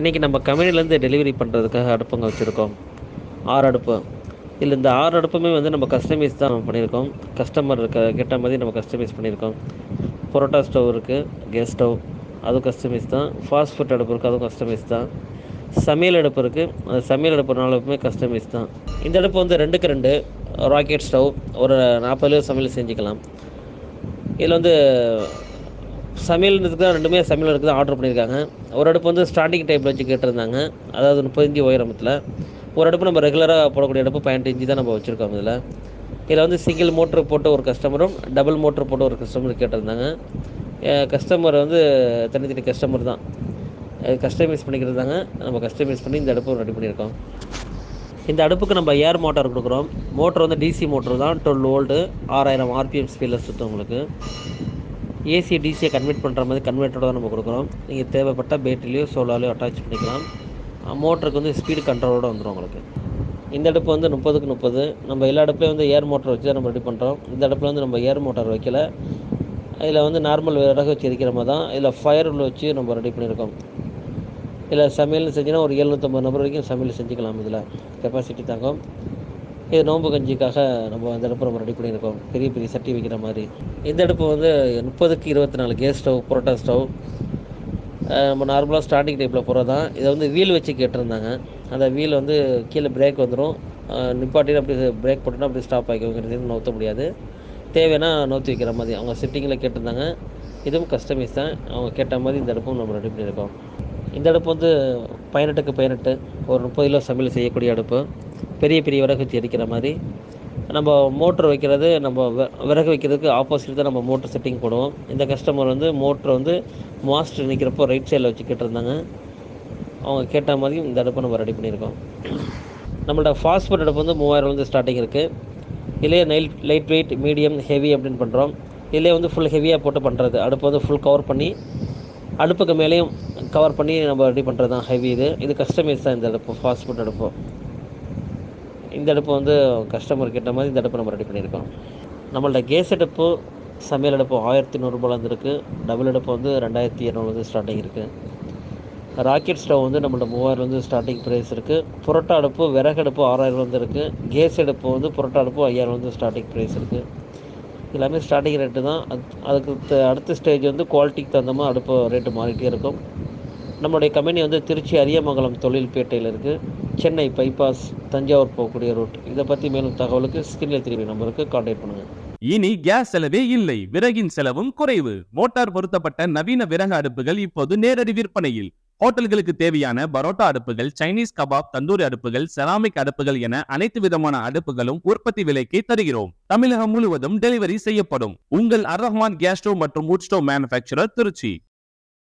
இன்றைக்கி நம்ம கம்பெனிலேருந்து டெலிவரி பண்ணுறதுக்காக அடுப்புங்க வச்சுருக்கோம். ஆறு அடுப்பு. இதில் இந்த ஆறு அடுப்புமே வந்து நம்ம கஸ்டமைஸ் தான் பண்ணியிருக்கோம். கஸ்டமர் இருக்க கேட்ட மாதிரி நம்ம கஸ்டமைஸ் பண்ணியிருக்கோம். பரோட்டா ஸ்டவ் இருக்குது கேஸ் ஸ்டவ் அதுவும் கஸ்டமைஸ் தான். ஃபாஸ்ட் ஃபுட் அடுப்பு இருக்குது அதுவும் கஸ்டமைஸ் தான். சமையல் அடுப்பு இருக்குது அந்த சமையல் அடுப்புனாலுமே கஸ்டமைஸ் தான். இந்த அடுப்பு வந்து ரெண்டுக்கு ரெண்டு ராக்கெட் ஸ்டவ் ஒரு நாற்பது சமையல் செஞ்சுக்கலாம். இதில் வந்து சமையல்ன்றதுக்கு தான் ரெண்டுமே சமையல் இருக்குது தான் ஆர்டர் பண்ணியிருக்காங்க. ஒரு அடுப்பு வந்து ஸ்டார்டிங் டைப்பில் வச்சு கேட்டிருந்தாங்க. அதாவது முப்பது இஞ்சி உயரமத்தில் ஒரு அடுப்பு நம்ம ரெகுலராக போடக்கூடிய அடுப்பு பதினெட்டு இஞ்சி தான் நம்ம வச்சுருக்கோம் இதில். இதில் வந்து சிங்கிள் மோட்ரு போட்டு ஒரு கஸ்டமரும் டபுள் மோட்ரு போட்டு ஒரு கஸ்டமர் கேட்டிருந்தாங்க. கஸ்டமர் வந்து தனித்தனி கஸ்டமர் தான். கஸ்டமைஸ் பண்ணிக்கிறதாங்க நம்ம கஸ்டமைஸ் பண்ணி இந்த அடுப்பு ரெடி பண்ணியிருக்கோம். இந்த அடுப்புக்கு நம்ம ஏர் மோட்டார் கொடுக்குறோம். மோட்டர் வந்து டிசி மோட்டர் தான். டுவெல் வோல்ட்டு ஆறாயிரம் ஆர்பிஎம் ஸ்பீடில் சுற்றும் உங்களுக்கு. ஏசி டிசியை கன்வெர்ட் பண்ணுற மாதிரி கன்வெர்ட்டரோட தான் நம்ம கொடுக்குறோம் நீங்கள் தேவைப்பட்ட பேட்டரிலையோ சோலாலையோ அட்டாச் பண்ணிக்கலாம். மோட்டருக்கு வந்து ஸ்பீடு கண்ட்ரோலோடு வந்துடும் உங்களுக்கு. இந்த அடுப்பு வந்து முப்பதுக்கு முப்பது. நம்ம எல்லா அடுப்புலையும் வந்து ஏர் மோட்டர் வச்சு தான் நம்ம ரெடி பண்ணுறோம் இந்த அடுப்பில் வந்து நம்ம ஏர் மோட்டார் வைக்கல. இதில் வந்து நார்மல் விறகு வச்சு எரிக்கிற மாதிரி தான். இதில் ஃபயர் உள்ள வச்சு நம்ம ரெடி பண்ணியிருக்கோம் இதில் சமையல் செஞ்சுன்னா ஒரு எழுநூற்றம்பது நபர் வரைக்கும் சமையல் செஞ்சுக்கலாம் இதில். கெப்பாசிட்டி தாங்கும். இது நோம்பு கஞ்சிக்காக நம்ம அந்த அடுப்பு நம்ம ரெடி பண்ணியிருக்கோம் பெரிய பெரிய சட்டி வைக்கிற மாதிரி. இந்த அடுப்பு வந்து முப்பதுக்கு இருபத்தி நாலு கேஸ் ஸ்டவ் புரோட்டா ஸ்டவ் நம்ம நார்மலாக ஸ்டார்டிங் டைப்பில் போகிறது தான் இதை வந்து வீல் வச்சு கேட்டிருந்தாங்க. அந்த வீல் வந்து கீழே பிரேக் வந்துடும் நிப்பாட்டி அப்படி பிரேக் போட்டோன்னா அப்படி ஸ்டாப் ஆகிக்கிறதுக்கு நோத்த முடியாது. தேவைன்னா நோத்தி வைக்கிற மாதிரி. அவங்க செட்டிங்கில் கேட்டிருந்தாங்க. இதுவும் கஸ்டமைஸ் தான். அவங்க கேட்ட மாதிரி இந்த அடுப்பும் நம்ம ரெடி பண்ணியிருக்கோம். இந்த அடுப்பு வந்து பதினெட்டுக்கு பதினெட்டு ஒரு முப்பது கிலோ சமையல் செய்யக்கூடிய அடுப்பு. பெரிய பெரிய விறகு வச்சு எரிக்கிற மாதிரி. நம்ம மோட்ரு வைக்கிறது நம்ம விறகு வைக்கிறதுக்கு ஆப்போசிட் தான் நம்ம மோட்ரு செட்டிங் போடுவோம். இந்த கஸ்டமர் வந்து மோட்ரு வந்து மாஸ்டர் நிற்கிறப்போ ரைட் சைடில் வச்சு கேட்டிருந்தாங்க. அவங்க கேட்ட மாதிரி இந்த அடுப்பை நம்ம ரெடி பண்ணியிருக்கோம். நம்மளோட ஃபாஸ்ட்ஃபுட் அடுப்பு வந்து மூவாயிரம் வந்து ஸ்டார்டிங் இருக்குது இதுலேயே night light weight medium heavy அப்படின்னு பண்ணுறோம் இதுலேயே வந்து ஃபுல் ஹெவியாக போட்டு பண்ணுறது அடுப்பு வந்து ஃபுல் கவர் பண்ணி அடுப்புக்கு மேலேயும் கவர் பண்ணி நம்ம ரெடி பண்ணுறது தான் ஹெவி இது. இது கஸ்டமைஸ் தான் இந்த அடுப்பு ஃபாஸ்ட் ஃபுட் அடுப்பு. இந்த அடுப்பு வந்து கஸ்டமர் கேட்ட மாதிரி இந்த அடுப்பு நம்ம ரெடி பண்ணியிருக்கோம். நம்மள்ட்ட கேஸ் அடுப்பு சமையல் அடுப்பு ஆயிரத்தி நூறுரூபாலேருந்து இருக்குது டபுள் அடுப்பு வந்து ரெண்டாயிரத்தி இரநூறுலேருந்து ஸ்டார்டிங் இருக்குது ராக்கெட் ஸ்டவ் வந்து நம்மள்ட்ட மூவாயிரம்லேருந்து ஸ்டார்டிங் ப்ரைஸ் இருக்குது புரோட்டா அடுப்பு விறகு அடுப்பு ஆறாயிரம்லேருந்து இருக்குது கேஸ் அடுப்பு வந்து புரோட்டா அடுப்பு ஐயாயிரம்லேருந்து ஸ்டார்டிங் ப்ரைஸ் இருக்குது எல்லாமே ஸ்டார்டிங் ரேட்டு தான். அது அதுக்கு த- அடுத்த ஸ்டேஜ் வந்து குவாலிட்டிக்கு தகுந்த மாதிரி அடுப்பு ரேட்டு மாறிட்டே இருக்கும். நம்மளுடைய கம்பெனி வந்து திருச்சி அரியமங்கலம் தொழில்பேட்டையில் இருக்குது சென்னை பைபாஸ் தஞ்சாவூர் போகக்கூடிய ரூட் இதை பற்றி மேலும் தகவலுக்கு ஸ்கிரீனில் திரும்பி நம்பருக்கு கான்டாக்ட் பண்ணுங்கள் இனி கேஸ் செலவே இல்லை. விறகின் செலவும் குறைவு. மோட்டார் பொருத்தப்பட்ட நவீன விறகு அடுப்புகள் இப்போது நேரடி விற்பனையில். ஹோட்டல்களுக்கு தேவையான பரோட்டா அடுப்புகள் சைனீஸ் கபாப் தந்தூரி அடுப்புகள் செராமிக் அடுப்புகள் என அனைத்து விதமான அடுப்புகளும் உற்பத்தி விலைக்கு தருகிறோம். தமிழகம் முழுவதும் டெலிவரி செய்யப்படும். உங்கள் அர்ரஹ்மான் கேஸ் ஸ்டோவ் மற்றும் wood ஸ்டோவ் மேனுபேக்சரர் திருச்சி.